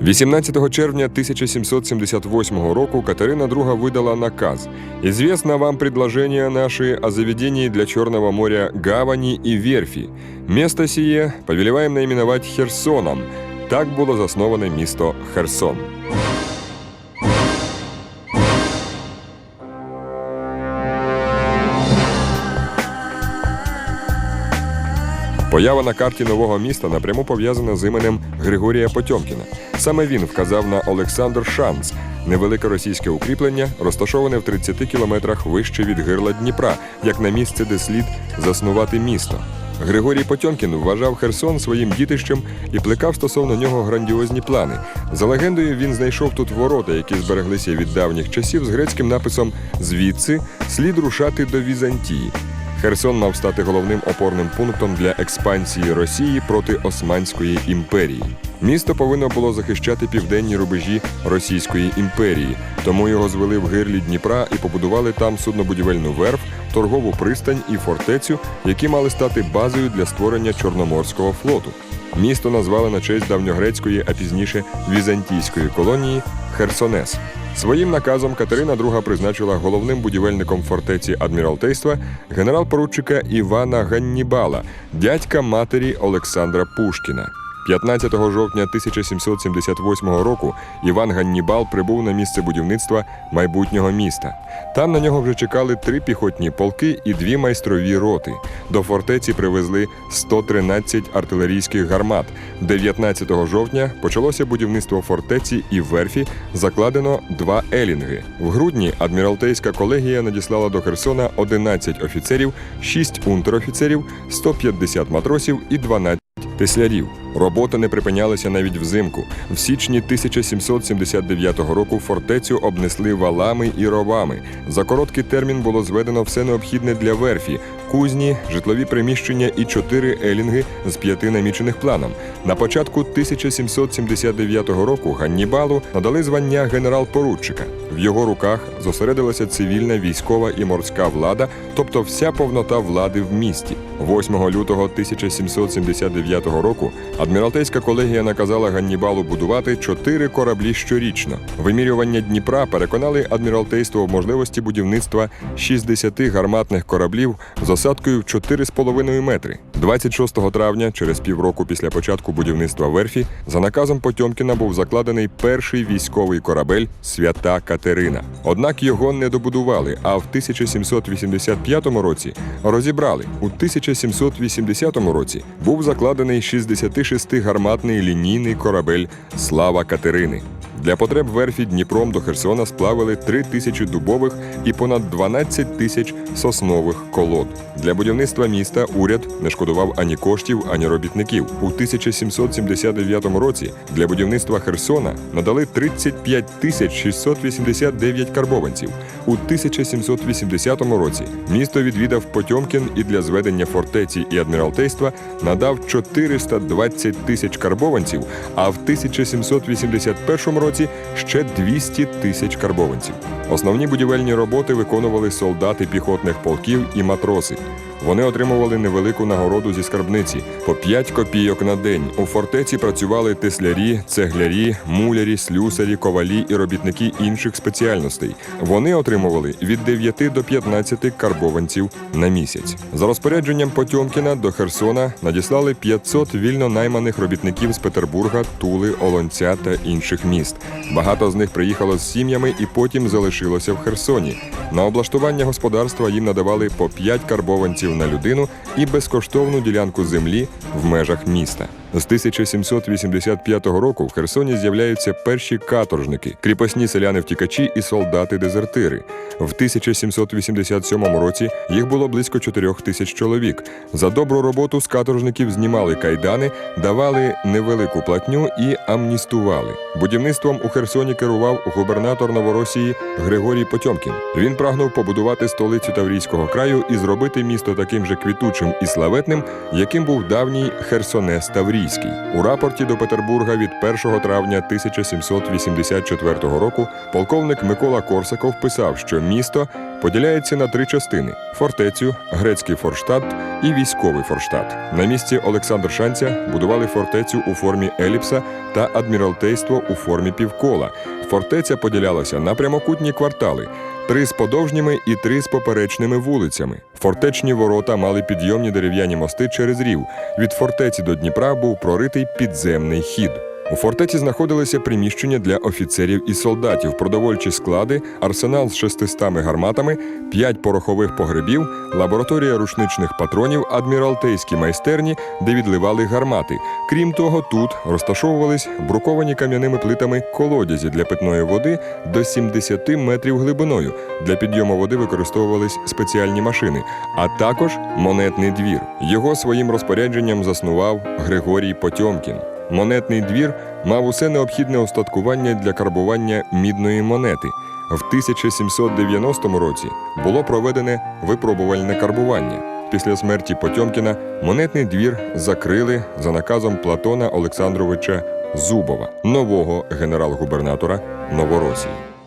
18 червня 1778 року Катерина II видала наказ. Известно вам предложение наши о заведении для Черного моря гавани и верфи. Место сие повелеваем наименовать Херсоном. Так було засноване місто Херсон. Поява на карті нового міста напряму пов'язана з іменем Григорія Потьомкіна. Саме він вказав на Олександр Шанц, невелике російське укріплення, розташоване в 30 кілометрах вище від гирла Дніпра, як на місце, де слід заснувати місто. Григорій Потьомкін вважав Херсон своїм дітищем і плекав стосовно нього грандіозні плани. За легендою, він знайшов тут ворота, які збереглися від давніх часів з грецьким написом Звідси слід рушати до Візантії. Херсон мав стати головним опорним пунктом для експансії Росії проти Османської імперії. Місто повинно було захищати південні рубежі Російської імперії, тому його звели в гирлі Дніпра і побудували там суднобудівельну верф, торгову пристань і фортецю, які мали стати базою для створення Чорноморського флоту. Місто назвали на честь давньогрецької, а пізніше візантійської колонії Херсонес. Своїм наказом Катерина II призначила головним будівельником фортеці адміралтейства генерал-поручика Івана Ганнібала, дядька матері Олександра Пушкіна. 15 жовтня 1778 року Іван Ганнібал прибув на місце будівництва майбутнього міста. Там на нього вже чекали три піхотні полки і дві майстрові роти. До фортеці привезли 113 артилерійських гармат. 19 жовтня почалося будівництво фортеці і верфі закладено два елінги. В грудні адміралтейська колегія надіслала до Херсона 11 офіцерів, 6 унтер-офіцерів, 150 матросів і 12 теслярів. Робота не припинялася навіть взимку. В січні 1779 року фортецю обнесли валами і ровами. За короткий термін було зведено все необхідне для верфі: кузні, житлові приміщення і чотири елінги з п'яти намічених планом. На початку 1779 року Ганнібалу надали звання генерал-поручика. В його руках зосередилася цивільна, військова і морська влада, тобто вся повнота влади в місті. 8 лютого 1779 року адміралтейська колегія наказала Ганнібалу будувати чотири кораблі щорічно. Вимірювання Дніпра переконали адміралтейство в можливості будівництва 60 гарматних кораблів з осадкою в 4,5 метри. 26 травня, через півроку після початку будівництва верфі, за наказом Потьомкіна був закладений перший військовий корабель Свята Катерина. Однак його не добудували, а в 1785 році розібрали. У 1780 році був закладений 66-гарматний лінійний корабель Слава Катерини. Для потреб верфі Дніпром до Херсона сплавили 3 тисячі дубових і понад 12 тисяч соснових колод. Для будівництва міста уряд не шкодував ані коштів, ані робітників. У 1779 році для будівництва Херсона надали 35 тисяч 689 карбованців. У 1780 році місто відвідав Потьомкін і для зведення фортеці і адміралтейства надав 420 тисяч карбованців, а в 1781 році ще 200 тисяч карбованців. Основні будівельні роботи виконували солдати піхотних полків і матроси. Вони отримували невелику нагороду зі скарбниці по 5 копійок на день. У фортеці працювали теслярі, цеглярі, мулярі, слюсарі, ковалі і робітники інших спеціальностей. Вони отримували від 9 до 15 карбованців на місяць. За розпорядженням Потьомкіна до Херсона надіслали 500 вільно найманих робітників з Петербурга, Тули, Олонця та інших міст. Багато з них приїхало з сім'ями і потім залишилося в Херсоні. На облаштування господарства їм надавали по 5 карбованців на людину і безкоштовну ділянку землі в межах міста. З 1785 року в Херсоні з'являються перші каторжники, кріпосні селяни-втікачі і солдати-дезертири. В 1787 році їх було близько 4 тисяч чоловік. За добру роботу з каторжників знімали кайдани, давали невелику платню і амністували. Будівництвом у Херсоні керував губернатор Новоросії Григорій Потьомкін. Він прагнув побудувати столицю Таврійського краю і зробити місто таким же квітучим і славетним, яким був давній Херсонес Таврійський. У рапорті до Петербурга від 1 травня 1784 року полковник Микола Корсаков писав, що місто поділяється на три частини: фортецю, грецький форштадт і військовий форштадт. На місці Олександр Шанця будували фортецю у формі еліпса та адміралтейство у формі півкола. Фортеця поділялася на прямокутні квартали. Три з подовжніми і три з поперечними вулицями. Фортечні ворота мали підйомні дерев'яні мости через рів. Від фортеці до Дніпра був проритий підземний хід. У фортеці знаходилися приміщення для офіцерів і солдатів, продовольчі склади, арсенал з 600 гарматами, 5 порохових погребів, лабораторія рушничних патронів, адміралтейські майстерні, де відливали гармати. Крім того, тут розташовувались бруковані кам'яними плитами колодязі для питної води до 70 метрів глибиною. Для підйому води використовувались спеціальні машини, а також монетний двір. Його своїм розпорядженням заснував Григорій Потьомкін. Монетний двір мав усе необхідне устаткування для карбування мідної монети. В 1790 році було проведене випробувальне карбування. Після смерті Потьомкіна монетний двір закрили за наказом Платона Олександровича Зубова, нового генерал-губернатора Новоросії.